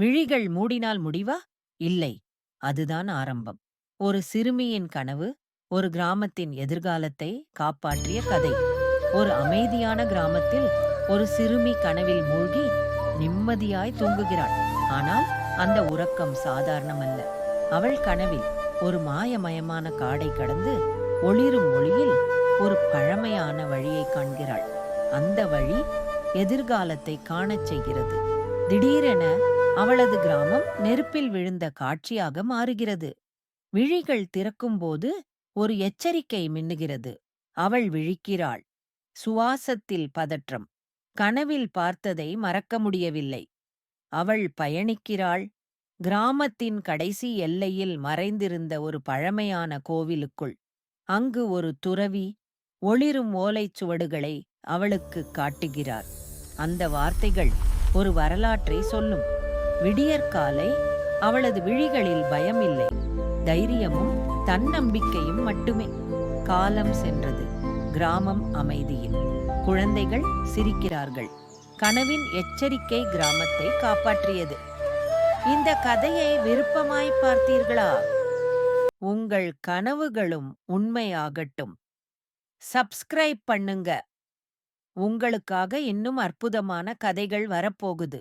விழிகள் மூடினால் முடிவா? இல்லை. அதுதான் ஆரம்பம். ஒரு சிறுமியின் கனவு ஒரு கிராமத்தின் எதிர்காலத்தை காப்பாற்றிய கதை. ஒரு அமைதியான கிராமத்தில் ஒரு சிறுமி கனவில் மூழ்கி நிம்மதியாய் தூங்குகிறாள். ஆனால் அந்த உறக்கம் சாதாரணமல்ல. அவள் கனவில் ஒரு மாயமயமான காடை கடந்து ஒளிரும் ஒளியில் ஒரு பழமையான வழியை காண்கிறாள். அந்த வழி எதிர்காலத்தை காணச் செய்கிறது. திடீரென அவளது கிராமம் நெருப்பில் விழுந்த காட்சியாக மாறுகிறது. விழிகள் திறக்கும்போது ஒரு எச்சரிக்கை மின்னுகிறது. அவள் விழிக்கிறாள். சுவாசத்தில் பதற்றம். கனவில் பார்த்ததை மறக்க முடியவில்லை. அவள் பயணிக்கிறாள். கிராமத்தின் கடைசி எல்லையில் மறைந்திருந்த ஒரு பழமையான கோவிலுக்குள். அங்கு ஒரு துறவி ஒளிரும் ஓலைச் சுவடுகளை அவளுக்கு காட்டுகிறார். அந்த வார்த்தைகள் ஒரு வரலாற்றை சொல்லும். விடியற்காலை அவளது விழிகளில் பயமில்லை. தைரியமும் தன்னம்பிக்கையும் மட்டுமே. காலம் சென்றது. கிராமம் அமைதியில். குழந்தைகள் சிரிக்கிறார்கள். கனவின் எச்சரிக்கை கிராமத்தை காப்பாற்றியது. இந்த கதையை விருப்பமாய் பார்த்தீர்களா? உங்கள் கனவுகளும் உண்மையாகட்டும். சப்ஸ்கிரைப் பண்ணுங்க. உங்களுக்காக இன்னும் அற்புதமான கதைகள் வரப்போகுது.